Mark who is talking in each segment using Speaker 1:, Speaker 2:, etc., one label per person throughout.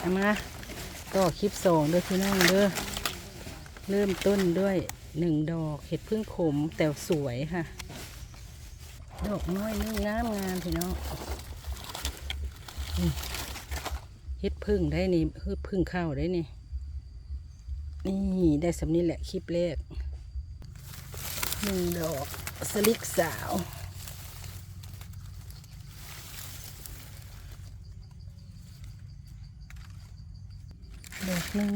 Speaker 1: เอามาต่อคลิปสองด้อพี่น้องเด้อเริ่มต้นด้วยหนึ่งดอกเห็ดพึ่งขมแต่สวยค่ะ ดอกน้อยนึงงามงามพี่น้องเห็ดพึ่งได้นี่เฮ็ดพึ่งเข้าได้นี่ นี่ได้สำนี้แหละคลิปแรกหนึ่งดอกสลิกสาว ดอกห นึง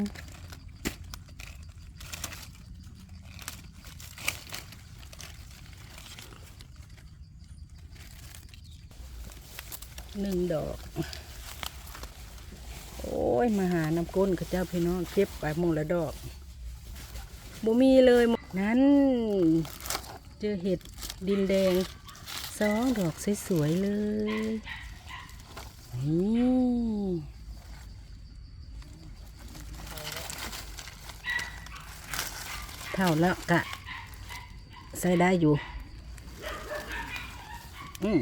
Speaker 1: หนึ่งดอก โอ้ย มาหาน้ำก้นกับเจ้าพี่น้องเก็บไปหมงละดอกบ่มีเลยนั้น เจอเห็ดดินแดงสองดอกสวย ๆ เลยนี่ เท่าแล้วกะ ใส่ได้อยู่ อืม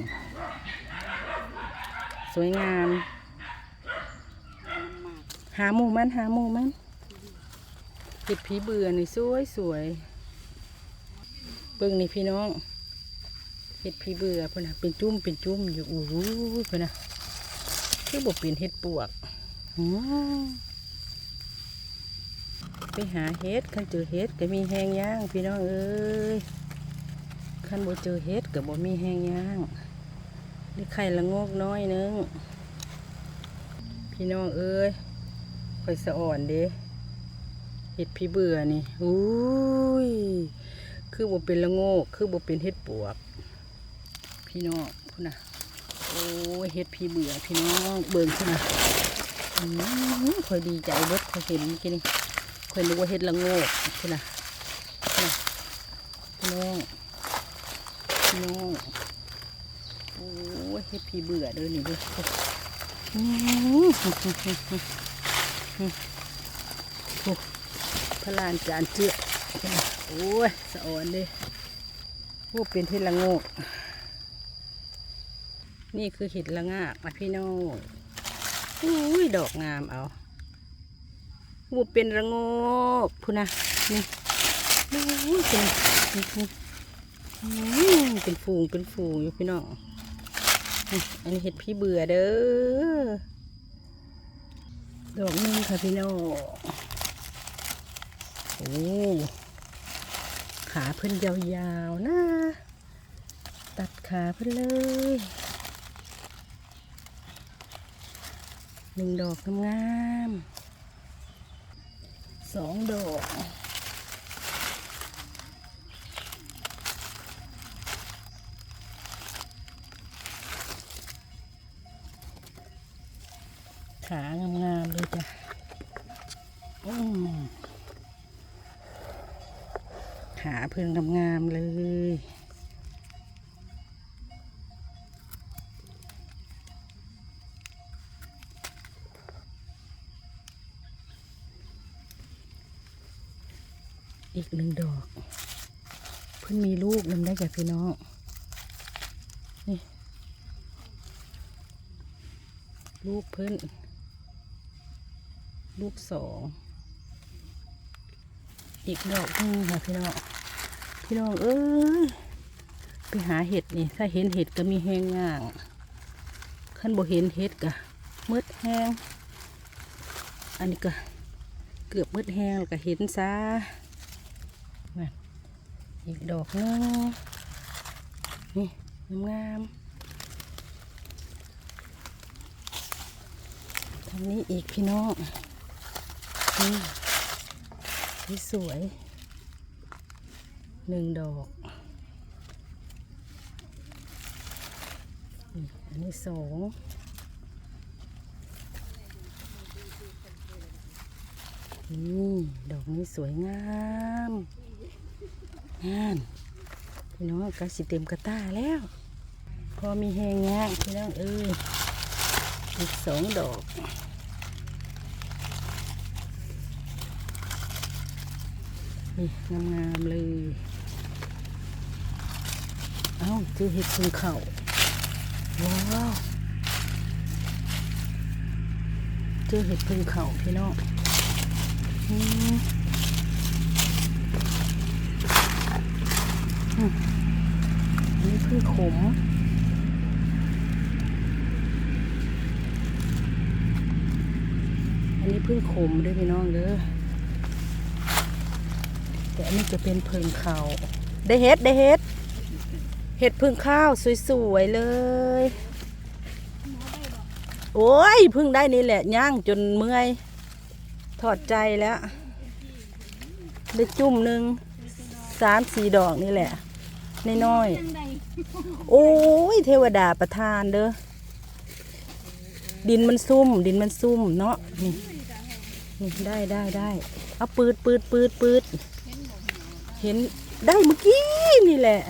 Speaker 1: สวยงามหาหมูมันหาหมูมันเห็ดผีเบื่อนี่สวยสวยเบิ่งนี่พี่น้องเห็ดผีเบื่อเพิ่นน่ะเป็นจุ่มเป็นจุ่มอยู่อู้หูเพิ่นน่ะคือบอกเป็นเห็ดปวกอืม ไปหาเห็ดคันเจอเห็ดก็มีแหงย่างพี่น้องเอ้ยคันบ่เจอเห็ดก็บ่มีแหงย่างนี่ไข่ละงกน้อยหนึงพี่น้องเอ้ยค่อยสะอ่อนเด้เห็ดพี่เบื่อนี่อุ้ยคือบ่เป็นละโงกคือบ่เป็นเห็ดปวก พี่น้องพุ่นน่ะโอ้ยเห็ดพี่เบื่อพี่น้องเบิ่งพุ่นน่ะอืมค่อยดีใจเบิดค่อยเห็นเมื่ กี้นี่ค่อยนึกว่าเห็ดละโงกพุ่นน่ะพุ่นน่ะพี่น้องพี่น้องโอ้ยเห็ดพี่เบื่อเด้อนี่เด้ออืมโอ้พลานจานเจือโอ้ยสะอ่อนเลยโอ้เป็นเห็ดละโงก นี่คือเห็ดละงากนะพี่น้องอุ้ยดอกงามเอา โอ้เป็นละงกพูนะนี่โอ้ยเป็นนี่อืมเป็นฟูงเป็นฟูงอยู่พี่น้องอันนี้เห็ดพี่เบื่อเด้อดอกหนึงค่ะพี่น้องโอ้ขาเพิ่นยาวๆนะตัดขาเพิ่นเลยหนึ่งดอกงามๆ สองดอก ขางามๆเลยจ้ะอืมขาเพิ่งงามๆเลย อีกหนึ่งดอก เพิ่งมีลูกนำได้จากพี่น้อง นี่ ลูกเพิ่นลูกสองอีกดอกนึงค่ะพี่น้อง พี่น้องเอ้ยไปหาเห็ดนี่ ถ้าเห็นเห็ดก็มีแห้งง่างขั้นบ่เห็นเห็ดก็มืดแห้ง อันนี้ก็เกือบมืดแห้งแล้วก็เห็นซะ อีกดอกนึงนี่งามๆทางนี้อีกพี่น้องนี่นี่สวยหนึ่งดอกอันนี้สองนี่ดอกนี้สวยงาม งามพี่น้องก็สิเต็มกระตาแล้ว พอมีแหงงางพี่น้องเอ้ยอีกสองดอกนี่งามๆเลย เอ้าเจอเห็ดพึ่งเข่าว้าวเจอเห็ดพึ่งเข่าพี่น้องอืมอืมอั นนี้พึ่งขมอันนี้พึ่งขมด้วยพี่น้องเด้อ แต่อันนี้จะเป็นพึ่งเขาได้เฮ็ดได้เฮ็ดเห็ดพึ่งข้าวสวยๆเลย โอ้ยพึ่งได้นี่แหละย่างจนเมื่อย ถอดใจแล้ว ได้จุ่มหนึ่งสามสี่ดอกนี่แหละ น้อยๆโอ้ยเทวดาประทานเด้อดินมันซุ่ม ดินมันซุ่มเนาะนี่นี่ได้ได้ได้เอาปืดปืดปืดปืดเห็นได้เมื่อกี้นี่แหละ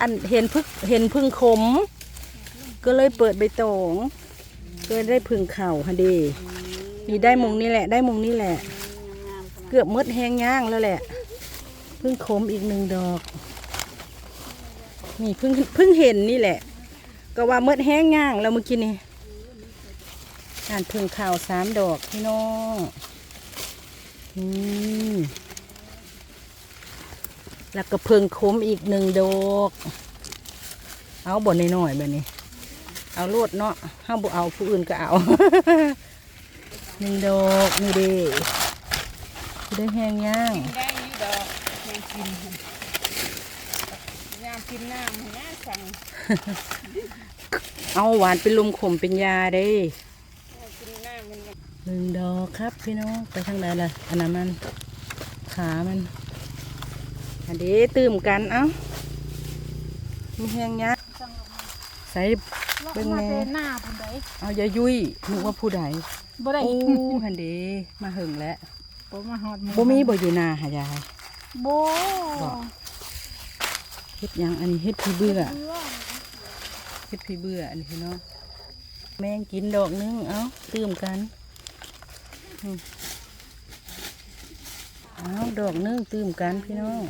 Speaker 1: อันเห็นพึ่งเห็นพึ่งขม ก็เลยเปิดใบตองก็ได้พึ่งเข่าฮะดีนี่ได้มงนี่แหละ ได้มงนี่แหละ เกือบมดแห้งย่างแล้วแหละพึ่งขมอีกหนึ่งดอก นี่เพิ่งเพิ่งเห็นนี่แหละ ก็ว่าหมดแห้งย่างแล้วเมื่อกี้นี่อ่านพึ่งข่าวสามดอกพี่น้องอืมแล้วก็เพิ่งขมอีกหนึ่งดอก เอาบ่นน้อยๆแบบนี้ เอาโลดเนาะห้ามบ่เอาผู้อื่นก็เอาหนึ่งดอกนี่เด้ได้แห้งย่าง
Speaker 2: ได้ยี่ดอกแม่กินยา กินน้ำให้น่าสั่ง
Speaker 1: เอาหวานเป็นลมขมเป็นยาเด้
Speaker 2: กินน้ำมัน
Speaker 1: หนึ่งดอกครับพี่น้องไปทางไหนล่ะอันนั้นมันขามันอันนี้ตื่มกันเอ้ามีแห้งยักใส่เบิ่งแน่
Speaker 2: หน้าพุ่นใด
Speaker 1: เอาอย่ายุ่ยนึกว่าผู้ใด
Speaker 2: บ่ได้
Speaker 1: โอ้หันเดมาหึงแล้ว
Speaker 2: บ่มาฮอดห
Speaker 1: บ่มีบ่อยู่นาหายาย
Speaker 2: บ่
Speaker 1: เฮ็ดยังอันนี้เฮ็ดพี่เบื่อ
Speaker 2: เบื่อ
Speaker 1: เฮ็ดพี่เบื่ออันนี้พี่น้องแมงกินดอกนึงเอ้าตื่มกันอืมเอาดอกนึงตื่มกันพี่น้อง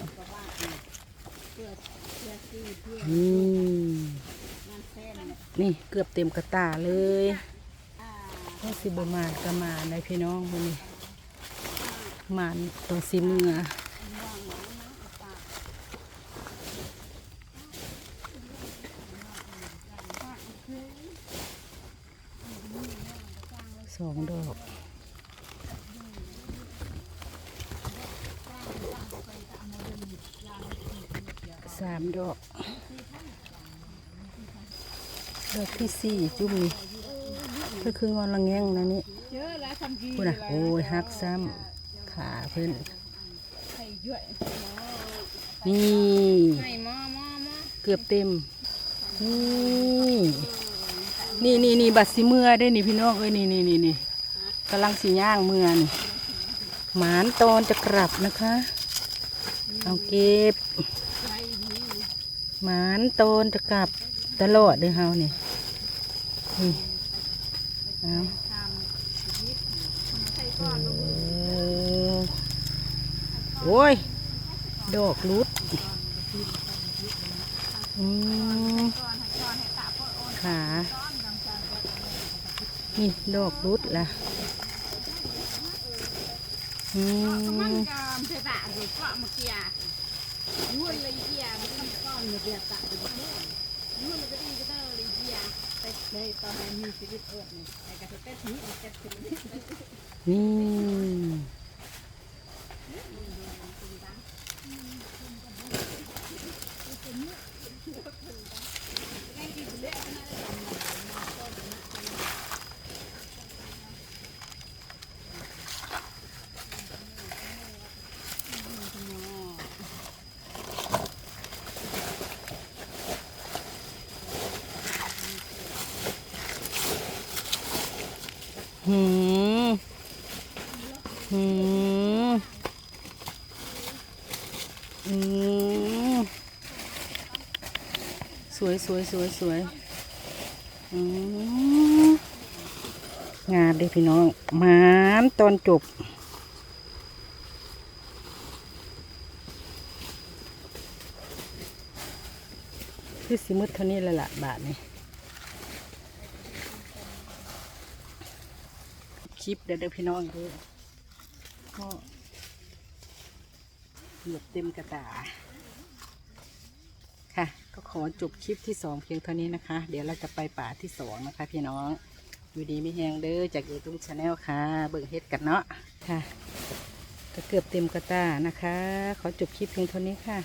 Speaker 1: นี่นี่เกือบเต็มกระตาเลยแค่สิบมานก็มาในพี่น้องคนนี้มานตัวสีเมือ สองดอกสามดอก ดอกที่สี่จุ่มนี่ก็คืองอนละแงงนะนี่
Speaker 2: เจอแล้วทำกี
Speaker 1: พูดนะโอ้ยหักซ้ำขาเพิ่น
Speaker 2: ไข่ย่อย
Speaker 1: นี่
Speaker 2: ไข่หม้อหม้อหม้อ
Speaker 1: เกือบเต็มนี่ นี่นี่นี่บัดสิเมื่อได้นี่พี่น้องเอ้ยนี่นี่นี่นี่กำลังสีย่างเมื่อนี่หมานตอนจะกลับนะคะ เอาเก็บหมานตอนจะกลับตลอดเด้อเฮานี่นี่เอาโอ้โอ้ยดอกรุดอืมขา นี่ดอกรุดล่ะอื
Speaker 2: มัน
Speaker 1: ม
Speaker 2: ก็เพตะอยู่เกาะเมื่อกี้อะยุ่นเลยเกียมันทำก้อนเนี่ยเดียวตะอยู่เด้อยุ่นเลยก็ดีก็เด้อเลยเกียไปเลยตอนนั้นมีชีวิตเอิดนี่ไอ้กระเต็ดนี้มันเต็ดถึงนี่
Speaker 1: นี่ หืมหืมอืมสวยสวยสวยสวยอืมงามเด้อพี่น้องมานตอนจบคือสิมืดเท่านี้ละละบาทนี่ คลิปเด้อเด้อพี่น้องด้อก็เกือบเต็มกระตาค่ะ ก็ขอจบคลิปที่สองเพียงเท่านี้นะคะ เดี๋ยวเราจะไปป่าที่สองนะคะ พี่น้องอยู่ดีไม่แห้งเด้อจากยูทูบชาแนลค่ะ เบิ่งเฮ็ดกันเนาะค่ะ ก็เกือบเต็มกระตานะคะ ขอจบคลิปเพียงเท่านี้ค่ะ